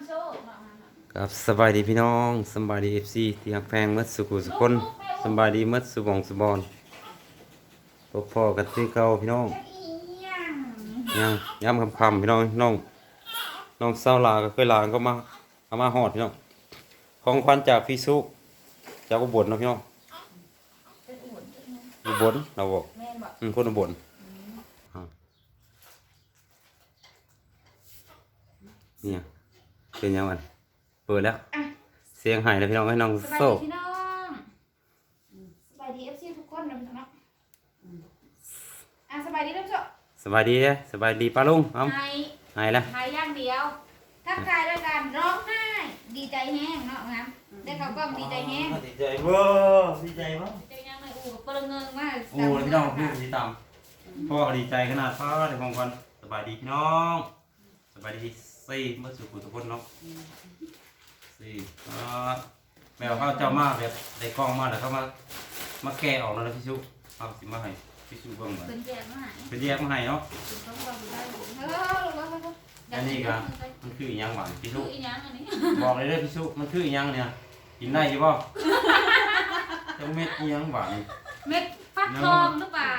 ำโชคเนาะครับสบายดีพี่น้องสบายดีเอฟซีที่ฮักแพงหมัดสุขุสุคนสบายดีหมัดสุบองสุบอนพบพ่อกันที่เก่าพี่น้องอีหยังยังย้ำคำคำๆพี่น้องน้องน้องเศร้าลาก็เคยลาก็มาเอามาหอดพี่น้องของขวัญจากพี่สุจากอุบลเนาะพี่น้องเป็นอุ่นอุบลเราบอกแม่นบอกอืมคนอุบลอ่าเนี่ย เป็นยังไงเปิดแล้วเสียงหายแล้วพี่น้องให้น้องสบายโซ่ดีพี่น้องสบายดีเอฟซีทุกคนนะพี่น้องอะสบายดีท่านผู้ชมสบายดีเด้อสบายดีป้าลุงเอ้าไทยหายแล้วไทยอย่างเดียว ทักทายด้วยการร้องไห้ ดีใจแห้งเนาะงั้นได้เขาก็ดีใจแห้งดีใจเว้อดีใจเว้อดีใจยังไงอู้เปลืองเงินมากโอ้แล้วพี่น้องพี่ดีตามพ่อก็ดีใจขนาดพ่อในของคนสบายดีพี่น้อง สบายดี สี่เมื่อสุขุทุกคนเนาะสี่อ่าแมวเข้าเจ้ามากแบบได้กล้องมาแล้วเขามามาแกะออกแล้วนะพี่ชุเอาสิมาให้พี่ชุเบิ่งหน่อยเป็นแจกมาหาเป็นแยกมาให้เนาะเขาบอกได้เออลงมาลงมาอันนี้ก็มันคืออีหยังหวานพี่ดูชุอีหยังอันนี้บอกเลยเด้อพี่ชุมันคืออีหยังเนี่ยกินได้อยู่ป่ะจังเม็ดอีหยังหวานเม็ดฟักทองหรือเปล่า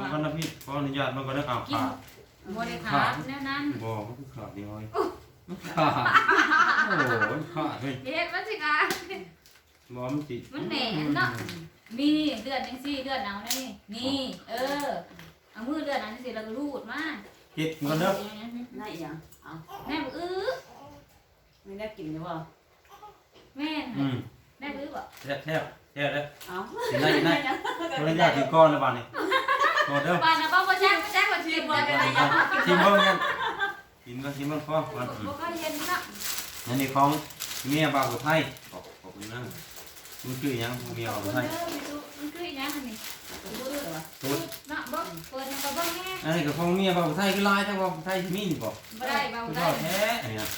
มันก็นะพี่ขออนุญาตมันก็ได้เอากินขาด บริขาดแน่นั้นบอกมันคือขาดนี่เฮ้ยมันขาดโอ้โหมันขาดเลยเฮ็ดมันสิกะบอกมันจิมันแหน่เนาะมีเดือนจังซี่เดือนเอาได้นี่นี่เออเอามือเดือนอันนี้สิแล้วก็รูดมาคิดมันเด้อน่าอีหยังเอาแม่บอกอื้อไม่ได้กินหรือเปล่าแม่นอืมแม่บื้อบ่แทบแทบแทบเด้อเอากินได้กินได้ขออนุญาตถือก้อนแล้วบ้านนี่กอดเด้อปานน่ะบ่บ่แจ้งบ่แจ้งว่าชิมบ่ได้ชิมเบิ่งกันกินก็ชิมเบิ่งพอก่อนอืมบ่ก็เย็นเนาะอันนี้ของเมียบ่าวไทยขอบขอบคุณนะมันคืออีหยังเมียบ่าวไทยมันคืออีหยังอันนี้ตุ๊ดเนาะบ่เปิดให้เขาเบิ่งแน่อันนี้ก็ของเมียบ่าวไทยคือลายแต่ว่าไทยมีนี่บ่บ่ได้เบาคือได้ทอดแท้อันนี้นะ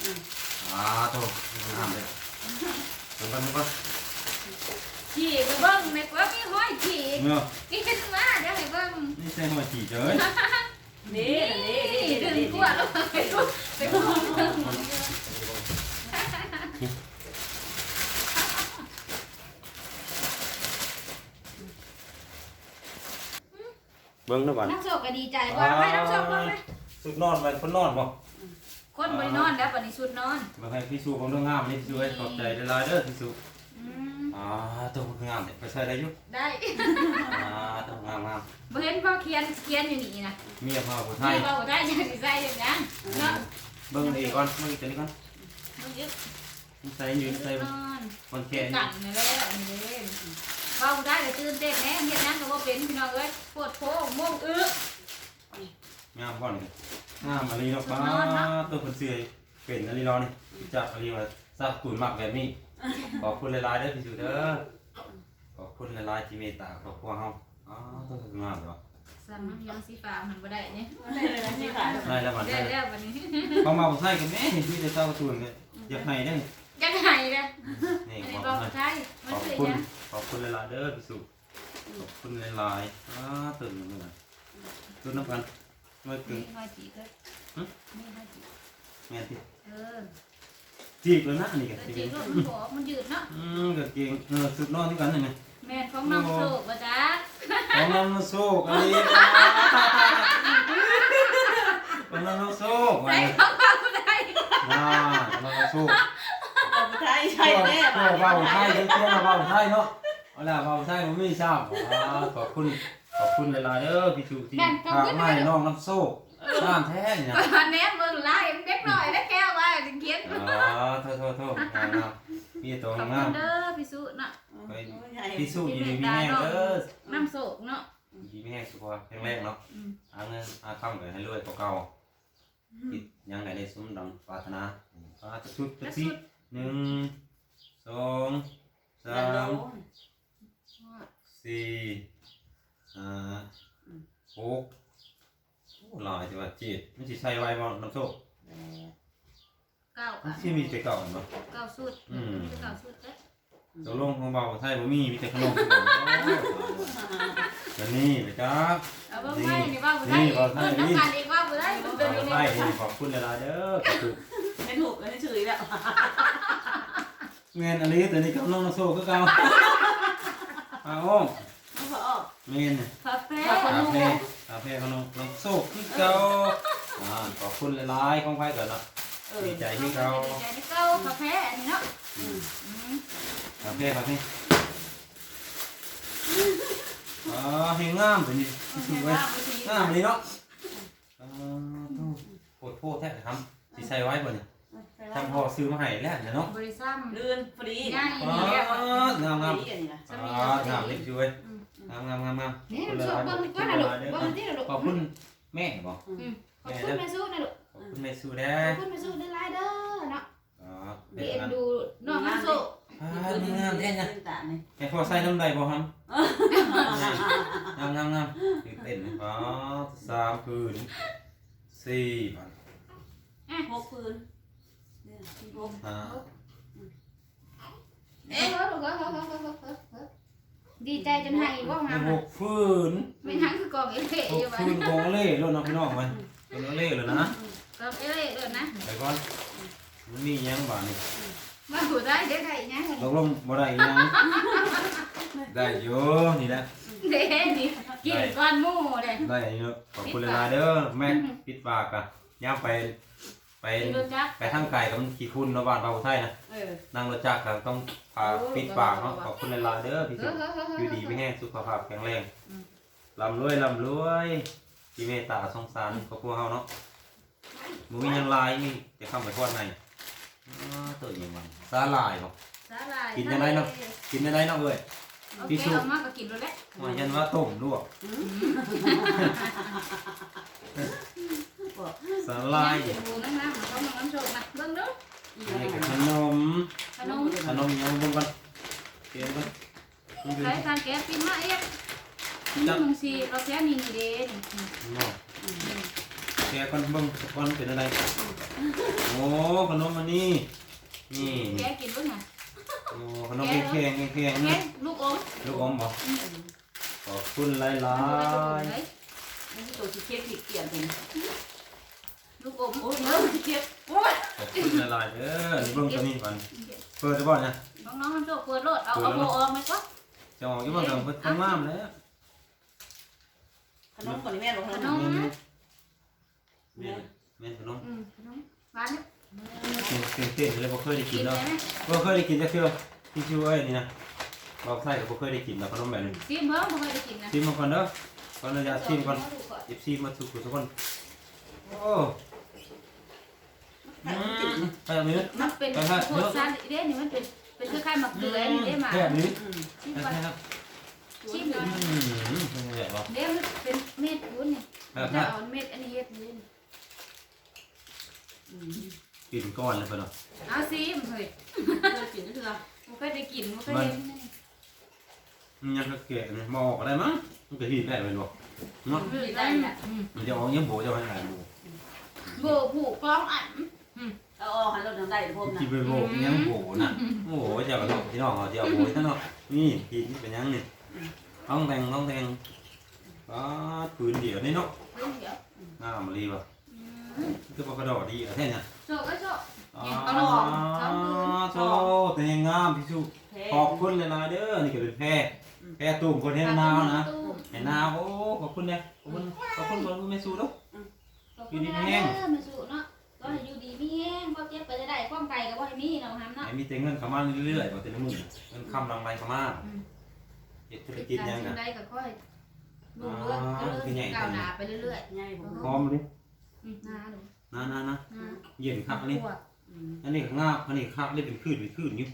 อ่าโตงามเลยเบิ่งกันเบิ่งกันขี่ไปเบิ่งในกว่ามีห้อยขี่เนาะกินมาเดี๋ยวให้เบิ่งนี่ใส่หัวฉีดเลย นี่นี่นี่ถึนี่งกว่าแล้วไปดูไปดูเบิ่งเบิ้งนะบ้านน้ำโชคก็ดีใจว่าให้น้ำโชคเบิ่งไหมสุดนอนไปคนนอนบ่คนบ่ได้นอนแล้วบัดนี้สุดนอนมาให้พี่สูของเรื่องงามนี่พี่สูให้ขอบใจหลายๆเด้อพี่สู อืมอ่าตัวงามเนี่ยไปใส่ได้อยู่ได้ อ่าตัวงามงามบ่เห็นพ่อเขียนเขียนอยู่นี่นะเมียพ่อผู้ไทนี่ยเราได้ยังสิใส่อย่างนั้นเนาะเบิ้งดีก่อนเบิ้งอีกตัวนี้ก่อนมันยึดใส่อยู่ใส่นอนคนแก่กันนี่แหละนี่เด้เว้าได้ก็ตื่นเต้นแน่เฮ็ดหยังก็บ่เป็นพี่น้องเอ้ยปวดโผม่วงอึงามก่อนนี่งามอะไรเนาะป้าตัวคนเสื่อยเป็นอะไรรอนี่จับอะไรมาซากุนมากแบบนี้ ขอบคุณหลายๆเด้อพี่สูเด้อขอบคุณหลายๆที่เมตตาครอบครัวเฮาอ๋อตัวงามเลยวะสามยังสีฟ้ามันบ่ได้เนี่ยได้เลยนะนี่ค่ะได้แล้วมันได้ได้แล้วบัดนี้เขามาใส่กันแม่เห็นพี่จะเจ้าตุนเลยอยากให้ได้ยังไงล่ะนี่อันขนี้อบบ่คุณใช่มันขอบคือคุณหยังขอบคุณหลายๆเด้อพี่สุขอบคุณหลายๆอ้าตื่นมาเลยตื่นน้ำกันเมื่อคืนี่นห้อยจีก็นี่ห้อยจีแม่ที่เออ จีบแล้วนะนี่กันแล้วจีจีบก็มันบ่มันยืดเนาะอืมกับเก่งเออสุดนอนที่กันนี่ไงแม่นของน้องโชคบ่จ๊ะของน้ำมาโซกอะไรของน้ำมาโซกใส่มาของเว้าได้อ่าของน้ำมาโซกเอาไทยใช่แน่ตัวเบาไทยเตัวเบาไทยเนาะเอาล่ะเบาไทยผมไม่ทราบอ่าขอบคุณขอบคุณหลายๆเด้อพี่สุที่พามาให้น้องน้ำโซกน้ำแท้เนี่ยอันนี้เบิ่งลายมันเด็กน้อยได้แก้วว่าสิ เขียนอ๋อโทษโทษโทษงามงามมีตัวขอบงาคุมณเด้อพี่สุเนาะพี่สู้ยีมีแห้งเด้อน้ำโศกเนาะยีมีแห้งสุขภาพแข็งแรงเนาะอาเงินอาคำเลยให้รวยกว่าเก่าคิดยังไงในสมดังปรารถนาปาจะชุดจะแล้วสิสุดหนึ่งสองสามสี่ห้าหกโอ้หลายจังหวะจีดไม่ใช่ใช้ไว้บ่น้ำโซ่ เก้ามันที่มีแต่เก่าเนาะ เก้าสุดอืม เก้าสุดเด้อตัวลงของเบาไทยบ่มีมีแต่ขนมอันนี้ไปจ้า เอาเบิ่งไว้นี่ว่าบ่ได้นี่ว่าบ่ได้เออน้ำกันอีกว่าบ่ได้มันขเป็นอยู่อบในคุณขอบคุณหลายๆเด้อขอบคุณไม่ถูกไม่ชื่ออีกแล้วแม่นอันนี้แต่นี่กับน้องน้องโซ่ก็เก่าอาโอ้มไม่พอออกแม่นน่ะคาเฟ่คาเฟ่คาเฟ่ของน้องน้องโซ่คือเก่าอ่าขอบคุณหลายๆของไผก่อนเนาะเออ ดีใจที่เขาดีใจที่เก้าคาเฟ่อันนี้เนาะอืมอืมคาเฟ่คาเฟ่อ๋อเฮงงามตัวนี้โอเคสวยว่าไปทีงามเลยเนาะอ่าตู้โคตรโพดแท้ครับสิใส่ไว้บ่เนี่ยทำพอซื้อมาให้แล้วเนี่ยเนาะบริษัทลื่นฟรีง่ายอ๋อดีงามงามฟรีอันนี้นะอ๋องามเลยช่วยงามงามงามงามนี่มันชอบเบิ้งก้อนนะลูกเบิ้งที่นะลูกขอบคุณแม่บอก ขอบคุณแม่สู้นะลูกขอบคุณแม่สู้แด้ขอบคุณแม่สู้เด้อไลเด้อเนาะอ๋อดีเป็นเอ็อันนดูน้องน้ำสู้ อ่านี่งามแท้นะตาเนี่ยแม่พอใส่น้ำใดบ่ครับงามงามงามตื่นเต้นเลยอ๋อสามคืนสี่พันหกคืนเนี่ยหกอ่าเอ๊ะลูกเฮ้ยเฮ้ยเฮ้ยเฮ้ยเฮ้ยเฮ้ยดีใจจนให้ว่างามหกฟืนไม่ทั้งคือกองเอเล่หอยู่กบ้าฟืนกองเล่รถน้องพี่น้องไป กองเล่เลยนะกองเอเล่ด้วยนะไปก่อนมันมียังบ้านี่มาหูได้เด็กไก่ยังลงลงบ่ได้ยังได้อยู่นี่แหละเด้นี่กินก้อนหมูเลยได้เยอะขอบคุณหลายๆเด้อแม่ปิดปากอะย่างไปไปกินรถจักรไปทางไก่กับมันขี้คุณเนาะบ้านเราไทยนะเออนั่งรถจักรก็ต้องพาปิดปากเนาะขอบคุณหลายๆเด้อพี่เฮ้สุยเฮ้ยเฮ้ยอเฮ้ยู่ยดีไม่แห้งสุขภาพแข็งแรงอืมลำรวยลำรวย ที่เมตตาสงสารครอบครัวเฮาเนาะบ่มีหยังหลายมีแต่คำไปทอดในอ๋อตัวอีหยังมันสาหร่ายบ่ สาหร่ายกินยังไงเนาะ กินได้เนาะเอ้ย โอเคเอามากก็กินรถแล้วว่ายันว่าต้มลวกสาหร่ายกินหมูนั่งน้ำเขามาน้ำโชกนะเบิ่งดูอีกนี่แล้วก็ขนมขนมขนมยังบ่กันเกียนกันมันคือใช้ทานแก๊สกินมาเอ๊ะ นี่มึงสิเราแค่นี่นี่เด้นี่เนาะแกก่อนเบิ่งก่อนเป็นอะไร โอ้ขนมอันนี้ นี่ แกกินเบิ่งน่ะโอ้ขนมแข็งแข็งแข็งแกนี่ลูกอมลูกอมบ่ขอบคุณหลายนี่ตัวที่เคี้ยวที่เกี่ยนเป็นลูกอมโอ้โอ้ยยเคี้ยวโอ้ยๆขอบคุณหลายๆเด้อนี่เบิ่งตัวนี้ก่อนเปิดได้บ่เนี่ยน้องๆน้ำโชกเปิดรถเอาเอาโบออมไหมก็จะออกอยู่บ่เด้อเพิ่นทำงามแล้ว ขนมก่อนนี่แม่บอกขขนนมมแม่นแม่นขนมอืมขนมหวานเนี่ยเต้นเต้นเลยบ่เคยได้กิกินนเนาะได้ไหมบ่เคยได้กินจักเทื่อพี่ชิวเอ้ยนี่นะบอกใส่ก็บ่เคยได้กินแล้วขนมแบบนี้ซิมเบิ่งบ่เคยได้กินนะชิมมาก่อนเด้อก่อนเราจะชิมก่อนหยิบชิมมาทุกทุกคนโอ้อืมแบบนี้มันเป็นโคตรซันเด้นี่มันเป็นเป็นคล้ายๆมะเขือนี่เด้มาแบบนี้ชิมนะก่อนครับชิมหน่อยอืมเป็นไงบ่เด้มันเป็น เม็ดวุ้นนี่แบบจะนี้เอาเม็ดอันนี้เฮ็ดนี่กินก้อนเลยเพิ่นเนาะเอาซิมเฮ้ยเคยกินก็คือบ่เคยได้กินบ่เคยเห็นมันยังก็แก่เนี่ยมาออกอะไรมั้งมันก็หีดได้ไปบ่เนาะนี่ได้แหละอืมมันจะออกยังโบจะให้หายโบโบผูกกล้องอันเอาออกหันรถทางใต้พวกน่ะกินไปโบยังโบน่ะโอ้โหเจ้าก็ต้องพี่น้องเอาเจ้าโบซะเนาะนี่หีดนี่เป็นยังนี่ต้องแทงต้องแทง ก็ปืนเดียวนี่เนาะเพิ่นเดี๋ยวงามมาลีบ่อืมคือปกระดอดีอะแท้เนี่ยโชคก็โชค อ๋อเนี่ยเอาลองสองคืนโธ่แต่ยังงามพี่สุแพ้ขอบคุณหลายๆเด้อนี่ก็เป็นแพร่แพร่ตุ่มคนเห็นนาวนะเห็นนาวโอ้ขอบคุณเนี่ยขอบคุณขอบคุณคนไม่สู้เนาะ ขอบคุณนะเด้อมาสู่เนาะก็ให้อยู่ดีมีแห้งบ่เจ็บไปจะได้ความไกลก็บ่ให้มีเนาะหำเนาะให้มีแต่เงินเข้ามาเรื่อยๆบ่แต่ละมื้อเงินคำลังไรเข้ามาเฮ็ดธุรกิจหยังกาน่ะรได้ก็ค่อย ดูเรื่องก็เรื่องก้าวหน้าไปเรื่อยง่ายผมพร้อมดิๆอืมนาดูนะนะนะนาเย็นคักอันนี้อันนี้ข้างหน้าอันนี้คักเลยเป็นคลื่นเป็นคลื่นอยู่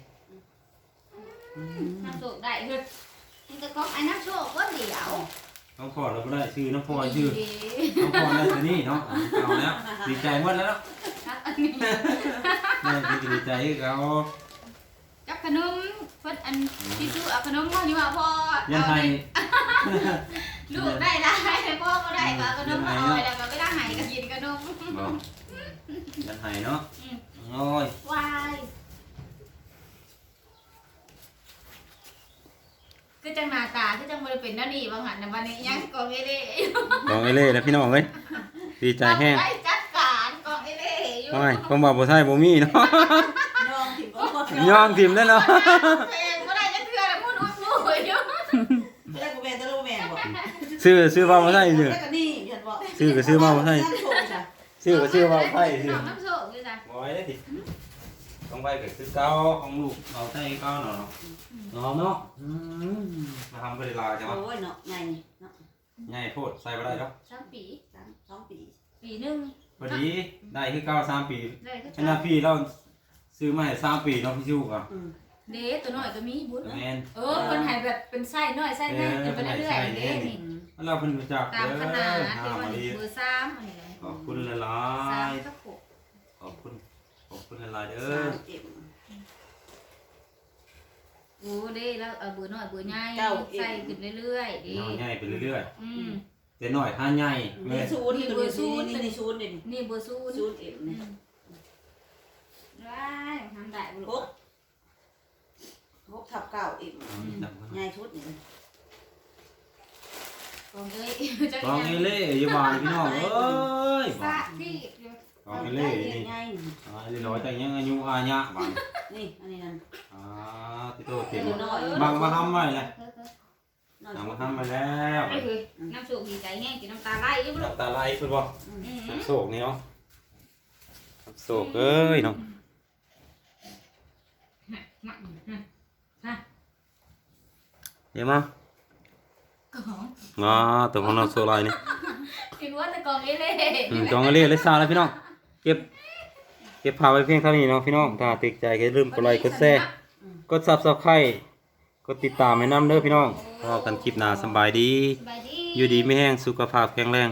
น้ำโชคได้เฮ้ยนี่ก็ของไอ้น้ำโชคก็เดี๋ยวน้องพ่อเราก็ได้ชื่อน้องพ่อชื่อน้องพ่อได้ตัวนี้เนาะเอาแล้วดีใจหมดแล้วครับอันนี้แม่ดีดีใจให้เขากับขนมเพิ่นอันที่ซื้อเอาขนมมาอยู่ว่าพ่อยันไทย ลูกได้ได้พ่อก็ได้ก็เอาขนมมาเอาไว้แล้วก็ไปได้ให้ก็กินขนมบอกยันไทยเนาะอืมโอ้ยวายคือจังหน้าตาคือจังบ่ได้เป็นแนวนี้บางหันนะวันนี้ยังกองเอเล่บอกไอ้เล่นะพี่น้องเอ้ยดีใจแห้งไปจัดการกองเอเล่อยู่ไม่ผมว่าบ่ใช่บ่มีเนาะยองถิ่มก็ย่องทิมแล้เนาะ ซื้อซื้อว่าบ่ใช่ซื้อแล้วก็นี่ยันบอกซื้อก็ซื้อมาบ่ใช่น้ำโชว์จ้ะซื้อก็ซื้อว่าบ่ใช่ซื้อน้ำน้ำโซกอยู่จ้ะบ่ไว้ได้ดิต้องไปก็คือเก่าของลูกเอาใส่เก่าเนาะเนาะเนาะอืมมาทำเวลาจังวะโอ้ยเนาะไงเนาะใหญ่โพดใส่บ่ได้ดอกสามปี สามสองปีปีหนึงพอดีได้คือเก่าสามปีได้ก็ขนาดพี่เราซื้อมาให้สามปีเนาะพี่ชูก็อืม เด้ตัวน้อยก็มีบุญแม่นเออเพิ่นให้แบบเป็นไส้น้อยไส้แม่กินไปเรื่อยๆเด้นี่แล้วเราเพิ่นรู้จักตามขนาดหาที่ว่ามาดีเบอร์สามอันนี้เลยขอบคุณหลาสามยกับหกๆขอบคุณขอบคุณหลายๆเด้สาอมเอ็ม โอ้เด้แล้วเอาเบอร์น้อยเบอร์ใหญ่เก้าเอ็ม ใส่ขึ้นเรื่อยๆเด้น้อยใหญ่ไปเรื่อยอืม ๆแต่น้อยถ้าใหญ่แม่นี่ศูนย์นี่ตัวนี้นี่นี่ศูนย์นี่นี่เบอร์ศูนย์ศูนย์เอ็มอืนี่มว้ายทำได้บุหลูกก หกทับเก้าเอ็มจับมาใหญ่ชุดนี่กองเลยจะกองเอเล่อย่าบานพี่น้องเอ้ยสาที่กองเอเล่นี่ใหญ่อ่าเรียบร้อยแต่ยังอายุอาญะบานนี่อันนี้นั่นอ่าติโตเต็มน้อยบางมาทำไว้เลยน้อยบางมาทำมาแล้วไอ้เฮ้ยน้ำสูบดีใจแห้งกินน้ำตาไหลอยู่บุลูน้ำกตาไหลสุดบ่อืมน้ำโศกนี่เนาะน้ำโศกเอ้ยเนาะฮะ เดี๋ยวมากองมาตัวของน้ำโศกลายนี่กินว่าแต่กองเอเล่อืมจองเอเล่เลยซาแล้วพี่น้อง เก็บ เก็บภาพไว้เพียงเท่านี้เนาะพี่น้อง ถ้าติดใจก็อย่าลืมกดไลค์กดแชร์กด Subscribe กดติดตามให้นำเด้อพี่น้องพบกันคลิปหน้าสำบายดีสบายดี อยู่ดีไม่แห้งสุขภาพแข็งแรง